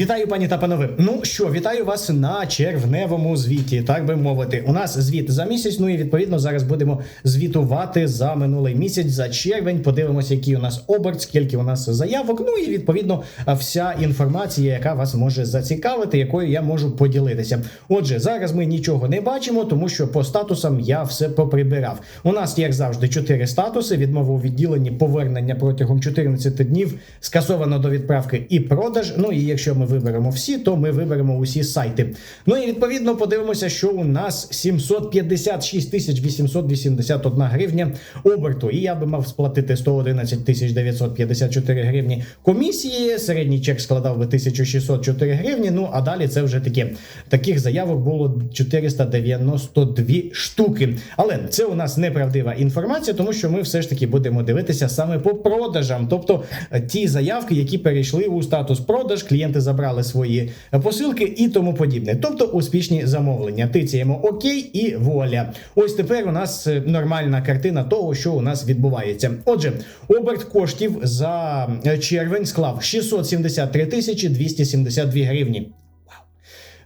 Вітаю, пані та панове. Ну що, вітаю вас на червневому звіті, так би мовити. У нас звіт за місяць. Ну і відповідно зараз будемо звітувати за минулий місяць, за червень. Подивимося, який у нас оберт, скільки у нас заявок. Ну і відповідно вся інформація, яка вас може зацікавити, якою я можу поділитися. Отже, зараз ми нічого не бачимо, тому що по статусам я все поприбирав. У нас, як завжди, чотири статуси: відмова у відділенні, повернення протягом 14 днів, скасовано до відправки і продаж. Ну і якщо ми виберемо всі, то ми виберемо усі сайти. Ну і відповідно подивимося, що у нас 756 тисяч 881 гривня оберту. І я би мав сплатити 111 тисяч 954 гривні комісії. Середній чек складав би 1604 гривні. Ну а далі це вже таке. Таких заявок було 492 штуки. Але це у нас неправдива інформація, тому що ми все ж таки будемо дивитися саме по продажам, тобто е, ті заявки, які перейшли у статус продаж, клієнти забрали свої посилки і тому подібне. Тобто успішні замовлення. Тицяємо ОК і вуаля. Ось тепер у нас е, нормальна картина того, що у нас відбувається. Отже, оберт коштів за е, червень склав 673 тисячі 272 гривні.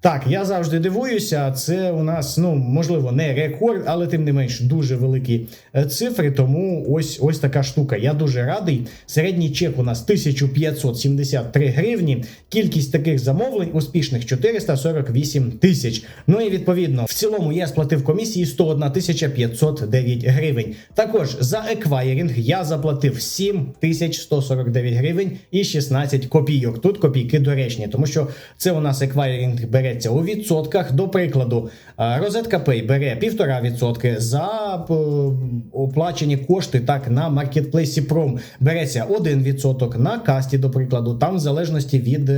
Так, я завжди дивуюся. Це у нас, ну можливо, не рекорд, але тим не менш дуже великі е, цифри. Тому ось ось така штука. Я дуже радий. Середній чек у нас 1573 гривні. Кількість таких замовлень успішних 448 тисяч. Ну і відповідно, в цілому я сплатив комісії 101 тисяча 509 гривень. Також за еквайринг я заплатив 7149 гривень і 16 копійок. Тут копійки доречні, тому що це у нас еквайринг бере береться у відсотках. До прикладу, е, розетка Pay бере 1,5% за е, оплачені кошти. Так на маркетплейсі Пром береться 1%, на касті, до прикладу, там в залежності від.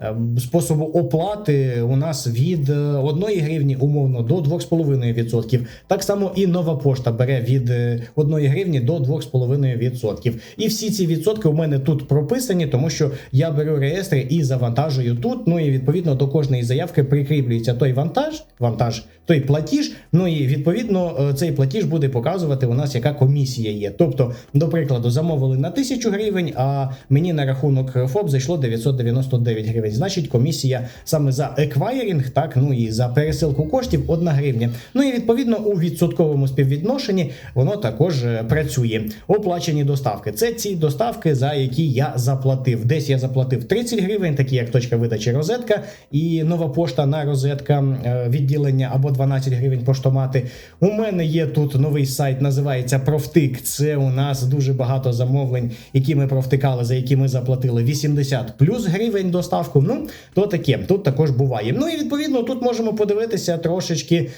Е, Способу оплати у нас від 1 гривні умовно до 2,5%. Так само і нова пошта бере від 1 гривні до 2,5%. І всі ці відсотки у мене тут прописані, тому що я беру реєстри і завантажую тут. Ну і відповідно до кожної заявки прикріплюється той вантаж, вантаж, той платіж. Ну і відповідно цей платіж буде показувати у нас, яка комісія є. Тобто, до прикладу, замовили на 1000 гривень, а мені на рахунок ФОП зайшло 999 гривень. Значить, комісія саме за еквайринг, так ну і за пересилку коштів 1 гривня. Ну і відповідно у відсотковому співвідношенні воно також е, працює. Оплачені доставки. Це ці доставки, за які я заплатив. Десь я заплатив 30 гривень, такі як точка видачі розетка і нова пошта на розетка е, відділення або 12 гривень поштомати. У мене є тут новий сайт, називається Профтик. Це у нас дуже багато замовлень, які ми провтикали, за які ми заплатили 80 плюс гривень доставку. Ну, то таке, тут також буває. Ну і відповідно тут можемо подивитися трошечки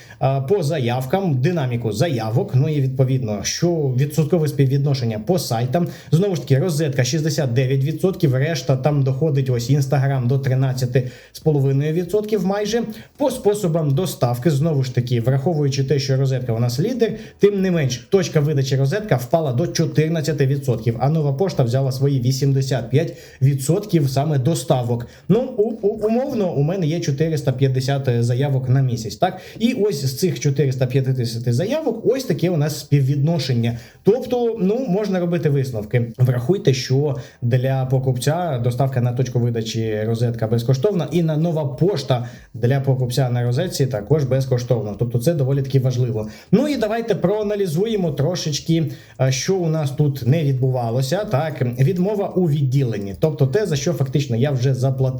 по заявкам, динаміку заявок. Ну і відповідно, що відсоткове співвідношення по сайтам. Знову ж таки, розетка 69%, решта там доходить ось інстаграм до 13,5% майже. По способам доставки, знову ж таки, враховуючи те, що розетка у нас лідер, тим не менш, точка видачі розетка впала до 14%, а нова пошта взяла свої 85% саме доставок. Ну, у, у, умовно, у мене є 450 заявок на місяць. Так, і ось з цих 450 заявок, ось таке у нас співвідношення. Тобто, ну можна робити висновки. Врахуйте, що для покупця доставка на точку видачі розетка безкоштовна, і на нова пошта для покупця на розетці також безкоштовно. Тобто, це доволі таки важливо. Ну і давайте проаналізуємо трошечки, що у нас тут не відбувалося. Так, відмова у відділенні, тобто те, за що фактично я вже заплатив,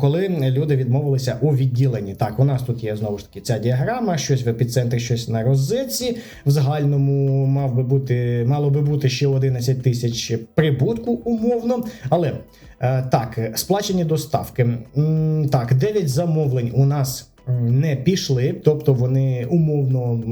коли люди відмовилися у відділенні. Так, у нас тут є знову ж таки ця діаграма, щось в епіцентрі, щось на розетці. В загальному мав би бути, мало би бути ще 11 тисяч прибутку умовно. Але е, так, сплачені доставки. Так, 9 замовлень у нас не пішли, тобто вони умовно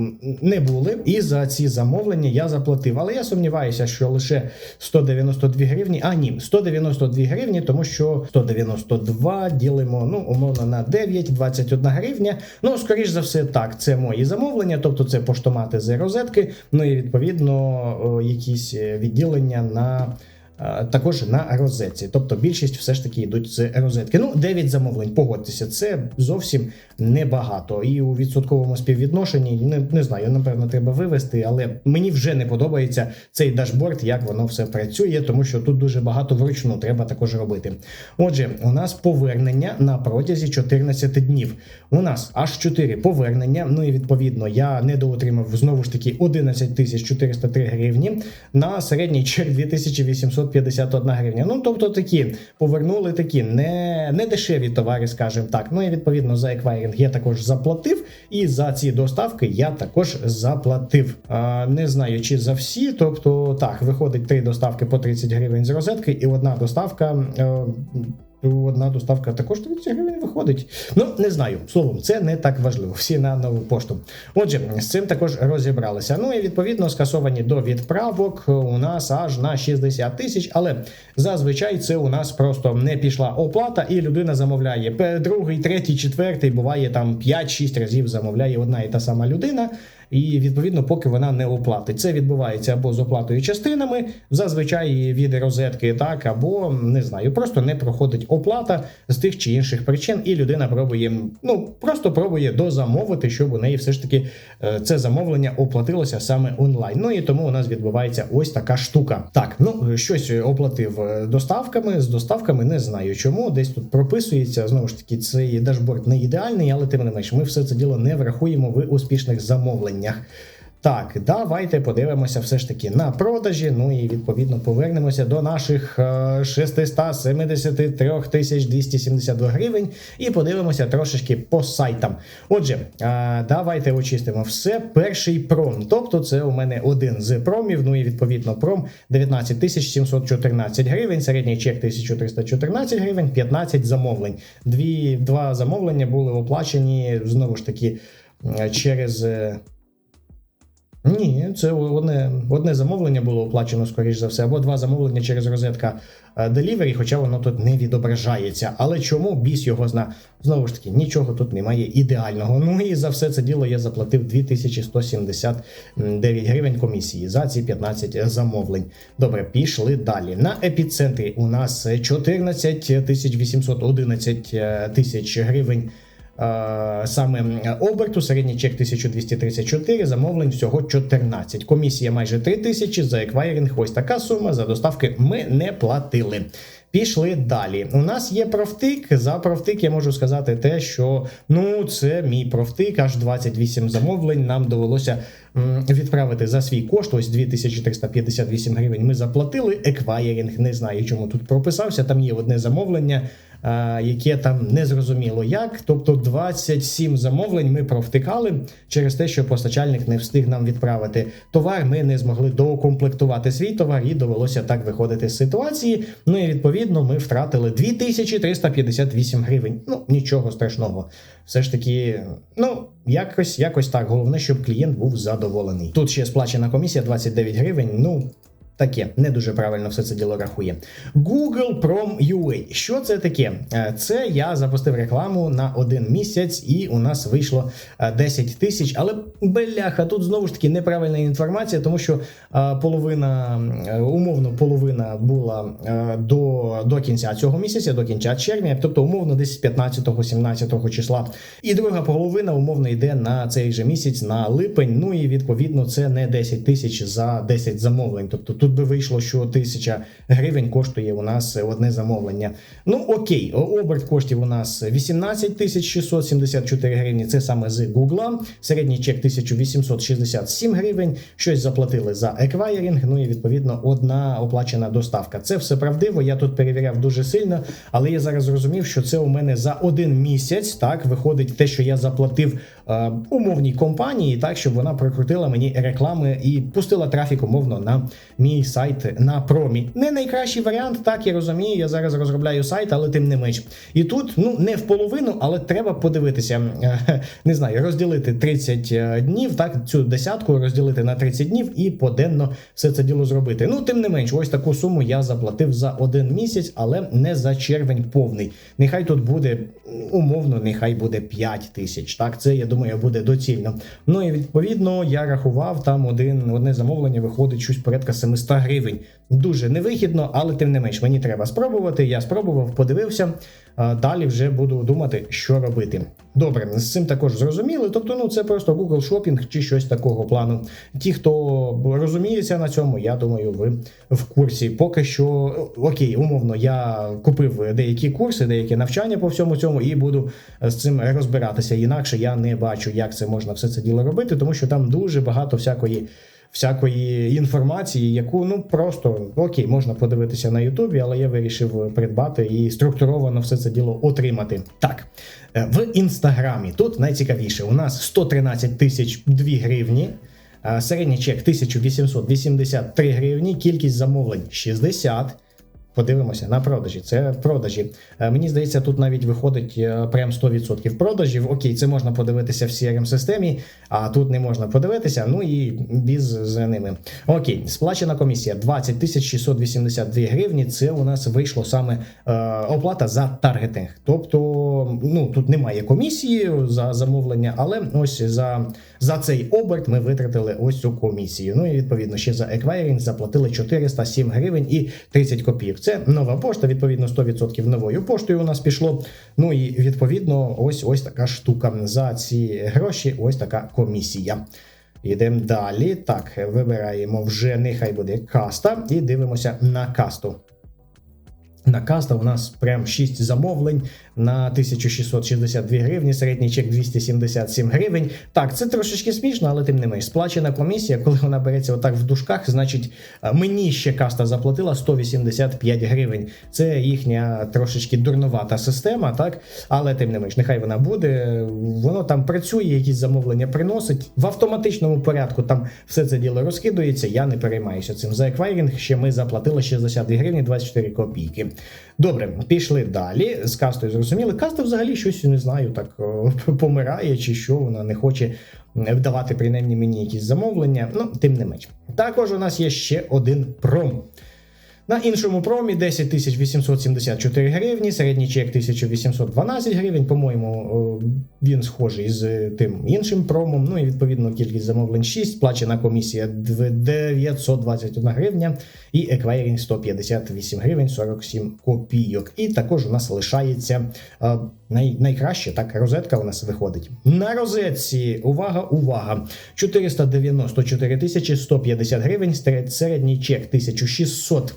не були. І за ці замовлення я заплатив. Але я сумніваюся, що лише 192 гривні. А ні, 192 гривні, тому що 192 ділимо ну умовно на 9, 21 гривня. Ну, скоріш за все, так, це мої замовлення, тобто це поштомати з розетки. Ну і відповідно якісь відділення на. Е, також на розетці. Тобто більшість все ж таки йдуть з розетки. Ну, 9 замовлень, погодьтеся, це зовсім небагато. І у відсотковому співвідношенні не, не знаю, напевно, треба вивести, але мені вже не подобається цей дашборд, як воно все працює, тому що тут дуже багато вручну треба також робити. Отже, у нас повернення на протязі 14 днів. У нас аж 4 повернення. Ну і відповідно я недоотримав знову ж таки 11 тисяч 403 гривні на середній чек 2851 гривня. Ну тобто такі повернули такі не, не дешеві товари, скажімо так. Ну і відповідно за еквайринг я також заплатив, і за ці доставки я також заплатив. А, не знаю чи за всі. Тобто так, виходить три доставки по 30 гривень з розетки, і одна доставка. е, Одна доставка також 30 гривень виходить. Ну, не знаю. Словом, це не так важливо. Всі на нову пошту. Отже, з цим також розібралися. Ну і відповідно скасовані до відправок у нас аж на 60 тисяч. Але зазвичай це у нас просто не пішла оплата, і людина замовляє другий, третій, четвертий. Буває там 5-6 разів замовляє одна і та сама людина. І відповідно, поки вона не оплатить. Це відбувається або з оплатою частинами, зазвичай від розетки, так, або не знаю, просто не проходить оплата з тих чи інших причин, і людина пробує, ну просто пробує дозамовити, щоб у неї все ж таки е, це замовлення оплатилося саме онлайн. Ну і тому у нас відбувається ось така штука. Так, ну щось оплатив е, доставками. З доставками не знаю чому. Десь тут прописується. Знову ж таки, цей дашборд не ідеальний, але тим не менш, ми все це діло не врахуємо в успішних замовленнях. Так, давайте подивимося все ж таки на продажі. Ну і відповідно повернемося до наших е, 673 тисяч 272 гривень і подивимося трошечки по сайтам. Отже, е, давайте очистимо все. Перший пром. Тобто, це у мене один з промів. Ну і відповідно пром 19 тисяч 714 гривень, середній чек 1314 гривень, 15 замовлень. Дві, два замовлення були оплачені знову ж таки е, через. Ні, це одне, одне замовлення було оплачено, скоріш за все, або два замовлення через розетка е, Delivery, хоча воно тут не відображається. Але чому біс його зна? Знову ж таки, нічого тут немає ідеального. Ну і за все це діло я заплатив 2179 гривень комісії за ці 15 замовлень. Добре, пішли далі. На епіцентрі у нас 14 тисяч 811 е, тисяч гривень. Саме оберту, середній чек 1234, замовлень всього 14. Комісія майже 3 тисячі, за еквайринг ось така сума, за доставки ми не платили. Пішли далі. У нас є профтик. За профтик я можу сказати те, що ну це мій профтик, аж 28 замовлень. Нам довелося відправити за свій кошт. Ось 2358 гривень. Ми заплатили. Еквайринг не знаю, чому тут прописався. Там є одне замовлення. А, Яке там не зрозуміло як, тобто 27 замовлень ми провтикали через те, що постачальник не встиг нам відправити товар. Ми не змогли доукомплектувати свій товар, і довелося так виходити з ситуації. Ну і відповідно ми втратили 2358 гривень. Ну нічого страшного. Все ж таки, ну якось, якось так. Головне, щоб клієнт був задоволений. Тут ще сплачена комісія 29 гривень. Ну. Таке не дуже правильно все це діло рахує. Google Prom UA. Що це таке? Е, Це я запустив рекламу на один місяць, і у нас вийшло е, 10 тисяч. Але бляха, тут знову ж таки неправильна інформація, тому що е, половина, е, умовно, половина була е, до, до кінця цього місяця, до кінця червня, тобто умовно десь 15-17 числа. І друга половина умовно йде на цей же місяць, на липень. Ну і відповідно це не 10 тисяч за 10 замовлень. Тобто тут би вийшло, що тисяча гривень коштує у нас одне замовлення. Ну окей, оберт коштів у нас 18 тисяч 674 гривні. Це саме з Гугла. Середній чек 1867 гривень. Щось заплатили за еквайринг. Ну і відповідно одна оплачена доставка. Це все правдиво. Я тут перевіряв дуже сильно, але я зараз зрозумів, що це у мене за один місяць. Так виходить те, що я заплатив е, умовній компанії, так щоб вона прокрутила мені реклами і пустила трафік умовно на мій сайт на промі. Не найкращий варіант, так я розумію. Я зараз розробляю сайт, але тим не менш. І тут ну не в половину, але треба подивитися. е, Не знаю, розділити 30 днів, так цю десятку розділити на 30 днів і поденно все це діло зробити. Ну, тим не менш, ось таку суму я заплатив за один місяць, але не за червень повний. Нехай тут буде умовно, нехай буде 5 тисяч. Так, це я думаю буде доцільно. Ну і відповідно я рахував там один одне замовлення виходить щось порядка 700 100 гривень. Дуже невигідно, але тим не менш, мені треба спробувати. Я спробував, подивився. Далі вже буду думати, що робити. Добре, з цим також зрозуміли. Тобто, ну це просто Google Shopping чи щось такого плану. Ті, хто розуміється на цьому, я думаю, ви в курсі. Поки що, окей, умовно, я купив деякі курси, деякі навчання по всьому цьому, і буду з цим розбиратися. Інакше я не бачу, як це можна все це діло робити, тому що там дуже багато всякої всякої інформації, яку ну просто окей, можна подивитися на Ютубі, але я вирішив придбати і структуровано все це діло отримати. Так, е, в інстаграмі тут найцікавіше. У нас 113 тисяч 2 гривні. е, Середній чек 1883 гривні, кількість замовлень 60. Подивимося на продажі. Це продажі. Е, Мені здається, тут навіть виходить е, прям 100% продажів. Окей, це можна подивитися в crm системі, а тут не можна подивитися. Ну і біз з ними. Окей, сплачена комісія 20 тисяч 682 гривні. Це у нас вийшло саме е, оплата за таргетинг. Тобто, ну тут немає комісії за замовлення, але ось за, за цей оберт ми витратили ось цю комісію. Ну і відповідно ще за еквайрінг заплатили 407 гривень і 30 копійок. Це нова пошта, відповідно, 100% новою поштою у нас пішло. Ну і відповідно, ось ось така штука. За ці гроші, ось така комісія. Йдемо далі. Так, вибираємо вже нехай буде каста, і дивимося на касту. На каста у нас прям 6 замовлень на 1662 гривні, середній чек 277 гривень. Так, це трошечки смішно, але тим не менш. Сплачена комісія, коли вона береться отак в дужках, значить е, мені ще каста заплатила 185 гривень. Це їхня трошечки дурновата система, так? Але тим не менш, нехай вона буде. Воно там працює, якісь замовлення приносить. В автоматичному порядку там все це діло розкидується. Я не переймаюся цим. За еквайрінг ще ми заплатили 62 гривні 24 копійки. Добре, пішли далі. З кастою зрозуміли. Каста взагалі щось не знаю, так помирає чи що, вона не хоче вдавати принаймні мені якісь замовлення. Ну, тим не менш. Також у нас є ще один пром. На іншому промі 10 874 гривні, середній чек 1812 гривень. По-моєму, він схожий з тим іншим промом. Ну і відповідно кількість замовлень 6, сплачена комісія дв- 921 гривня і еквайрінг 158 гривень 47 копійок. І також у нас лишається е, най, найкраще, так, розетка у нас виходить. На розетці, увага, увага! 494 тисячі 150 гривень, середній чек 1600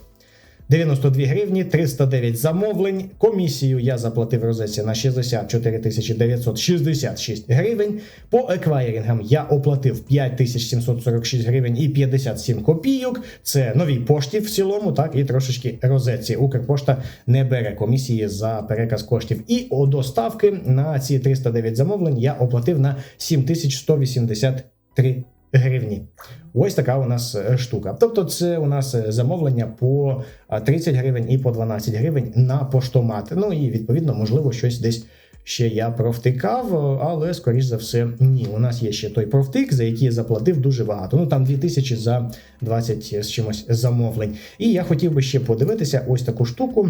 92 гривні, 309 замовлень. Комісію я заплатив розетці на 64 966 гривень. По еквайрінгам я оплатив 5746 гривень і 57 копійок. Це новій пошті в цілому, так і трошечки розетці. Укрпошта не бере комісії за переказ коштів. І о доставки на ці 309 замовлень я оплатив на 7183 гривні. Ось така у нас е, штука. Тобто, це у нас е, замовлення по 30 гривень і по 12 гривень на поштомат. Ну і відповідно, можливо, щось десь. Ще я провтикав, але скоріш за все, ні. У нас є ще той провтик, за який я заплатив дуже багато. Ну там 2000 за 20 з чимось замовлень. І я хотів би ще подивитися ось таку штуку.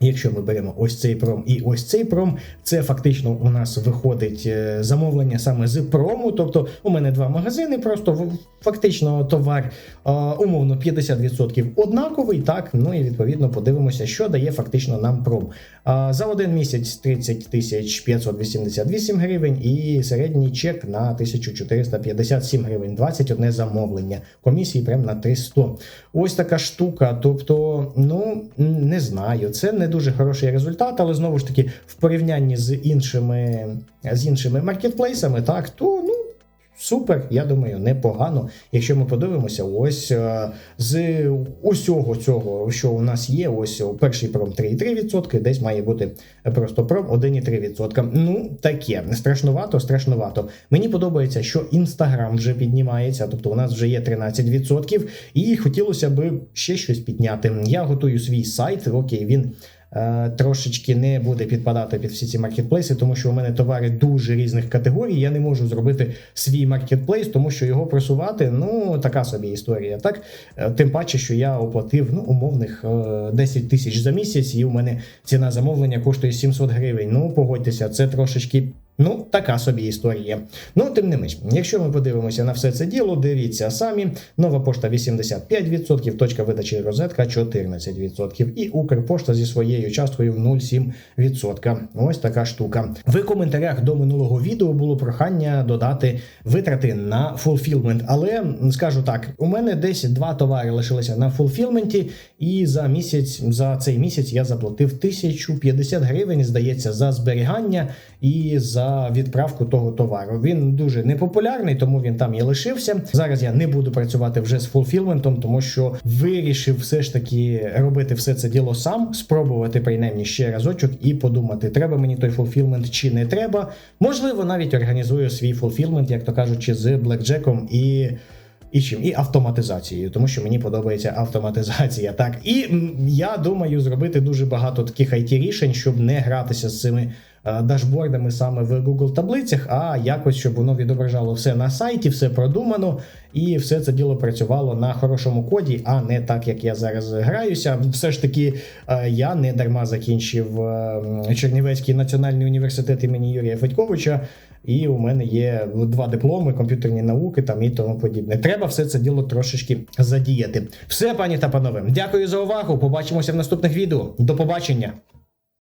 Якщо ми беремо ось цей пром і ось цей пром, це фактично у нас виходить е, замовлення саме з прому. Тобто у мене два магазини, просто фактично товар умовно 50% однаковий. Так, ну і відповідно подивимося, що дає фактично нам пром. За один місяць 30 тисяч 588 гривень і середній чек на 1457 гривень, 21 замовлення. Комісії прям на 300. Ось така штука. Тобто, ну не знаю, це не дуже хороший результат, але знову ж таки, в порівнянні з іншими з іншими маркетплейсами, так то ну. Супер, я думаю, непогано. Якщо ми подивимося, ось е, з усього цього, що у нас є, ось перший пром 3,3%, десь має бути просто пром 1,3%. Ну, таке, страшнувато, страшнувато. Мені подобається, що Інстаграм вже піднімається, тобто у нас вже є 13%, і хотілося б ще щось підняти. Я готую свій сайт, окей, він трошечки не буде підпадати під всі ці маркетплейси, тому що у мене товари дуже різних категорій. Я не можу зробити свій маркетплейс, тому що його просувати ну така собі історія. Так Е, тим паче, що я оплатив ну умовних е, 10 тисяч за місяць, і у мене ціна замовлення коштує 700 гривень. Ну погодьтеся, це трошечки Ну, така собі історія. Ну, тим не менш, якщо ми подивимося на все це діло, дивіться самі. Нова пошта 85%, точка видачі розетка 14%. І Укрпошта зі своєю часткою 0,7%. Ось така штука. В коментарях до минулого відео було прохання додати витрати на фулфілмент. Але скажу так: у мене десь два товари лишилися на фулфілменті, і за місяць, за цей місяць я заплатив 1050 гривень, здається, за зберігання і за відправку того товару. Він дуже непопулярний, тому він там і лишився. Зараз я не буду працювати вже з фулфілментом, тому що вирішив все ж таки робити все це діло сам, спробувати принаймні ще разочок і подумати, треба мені той фулфілмент чи не треба. Можливо, навіть організую свій фулфілмент, як то кажучи, з блекджеком і. І чим? І автоматизацією, тому що мені подобається автоматизація. Так, і я думаю зробити дуже багато таких it рішень, щоб не гратися з цими е, дашбордами саме в Google таблицях, а якось щоб воно відображало все на сайті, все продумано, і все це діло працювало на хорошому коді, а не так, як я зараз граюся. Все ж таки, е, я не дарма закінчив е, Чернівецький національний університет імені Юрія Федьковича. І у мене є два дипломи, комп'ютерні науки там і тому подібне. Треба все це діло трошечки задіяти. Все, пані та панове, дякую за увагу. Побачимося в наступних відео. До побачення.